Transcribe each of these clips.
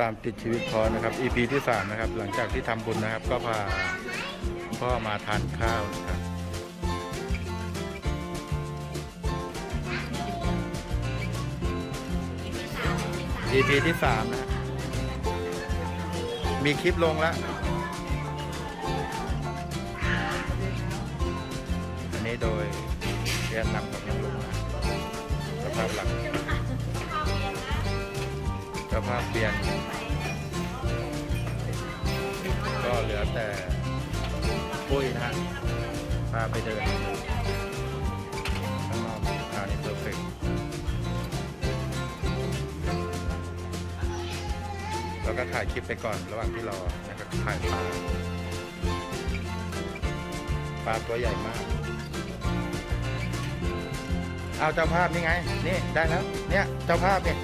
ตามติดชีวิตพอนะครับ EP ที่สามนะครับ หลังจากที่ทำบุญนะครับ ก็พาพ่อมาทานข้าวนะครับ EP ที่สามนะ มีคลิปลงแล้ว อันนี้โดยเรียนนำของยังลงสภาพหลังเจ้าภาพเปลี่ยน เหลือแต่ปุ้ยนะฮะพาไปเดินข้างนอกทานี้เพอร์เฟกแล้วก็ถ่ายคลิปไปก่อนระหว่างที่รอนะครับถ่ายปลาปลาตัวใหญ่มาก เอาเจ้าภาพนี่ไง นี่ได้แล้ว เนี่ยเจ้าภาพเนี่ย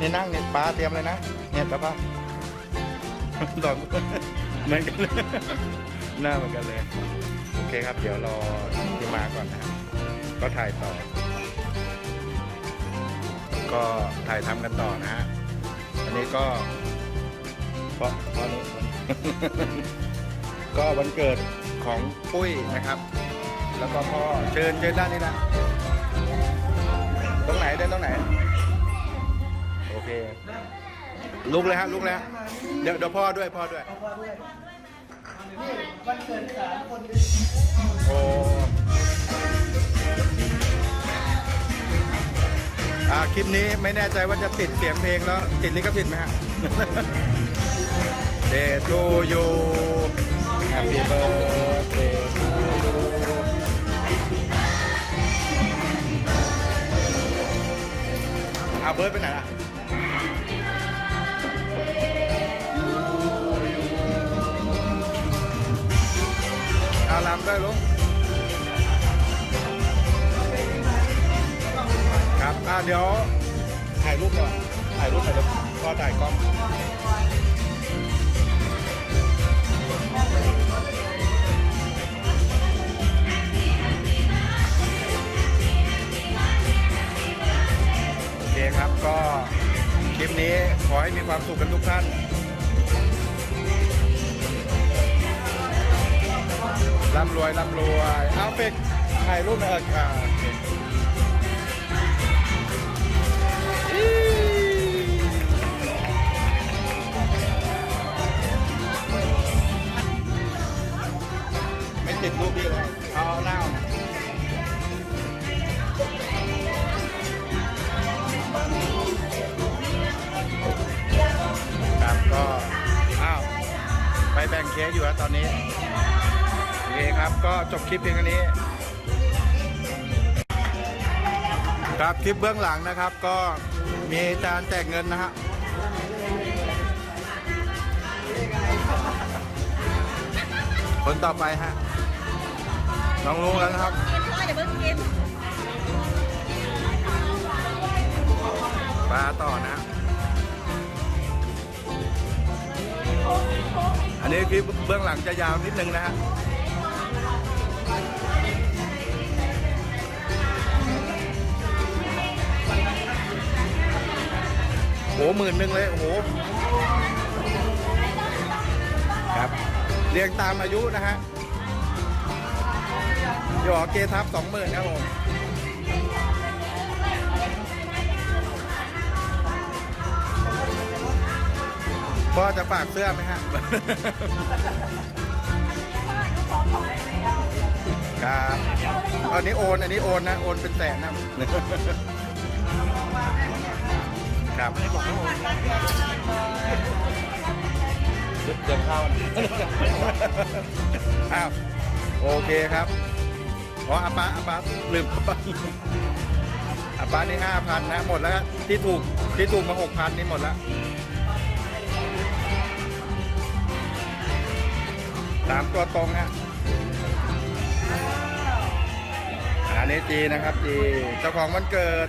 นี่นั่งเนี่ยปลาเตรียมเลยนะ เนี่ยปลาปลาดอก เหมือนกันเลยหน้าเหมือนกันเลย โอเคครับ เดี๋ยวรอที่มาก่อนนะครับ ก็ถ่ายต่อ ก็ถ่ายทำกันต่อนะฮะ อันนี้ก็เพราะเพราะนี้ก็วันเกิดของปุ้ยนะครับ แล้วก็พ่อเชิญเชิญด้านนี้นะ ตรงไหนเดินตรงไหน ลุกเลยฮะลุกเลยเดี๋ยวเดี๋ยวพ่อด้วยพ่อด้วยวันเกิดสามคนโอ้อ่าคลิปนี้ไม่แน่ใจว่าจะติดเสียงเพลงแล้วติดลิขสิทธิ์ไหมฮะ Day to you Happy birthday to you เอาเบิร์ดไปไหนล่ะ เอาลำได้ลุงครับอ่าเดี๋ยวถ่ายรูปก่อนถ่ายรูปถ่ายรูปก็ถ่ายกล้องโอเคครับก็คลิปนี้ขอให้มีความสุขกันทุกท่าน ร่ำรวยร่ำรวยเอาเป็กถ่ายรูปหน่อยเอออ่าโอเคอีไม่ติดรูปพี่เลยเอาหน้าเอาครับก็อ้าวไปแบ่งเค้กอยู่แล้วตอนนี้ เคครับ ก็จบคลิปเพียงแค่นี้ ครับคลิปเบื้องหลังนะครับ ก็มีจานแจกเงินนะฮะคนต่อไปฮะน้องลุงแล้วนะครับปลาต่อนะ อันนี้คลิปเบื้องหลังจะยาวนิดนึงนะฮะ โอ้หมื่นหนึ่งเลยโอ้โหครับเรียงตามอายุนะฮะหยอเกทับสองหมื่นครับผมพ่อจะฝากเสื้อไหมฮะครับอันนี้โอน อันนี้โอนนะ โอนเป็นแสนนะ ครับเดี๋ยวเข้าอ้าวโอเคครับอ๋ออาปาอาปาลืมอาปาอาปานี่ห้าพันนะหมดแล้วที่ถูกที่ถูกมาหกพันนี่หมดแล้วสามตัวตรงฮะอันนี้จีนะครับจีเจ้าของวันเกิด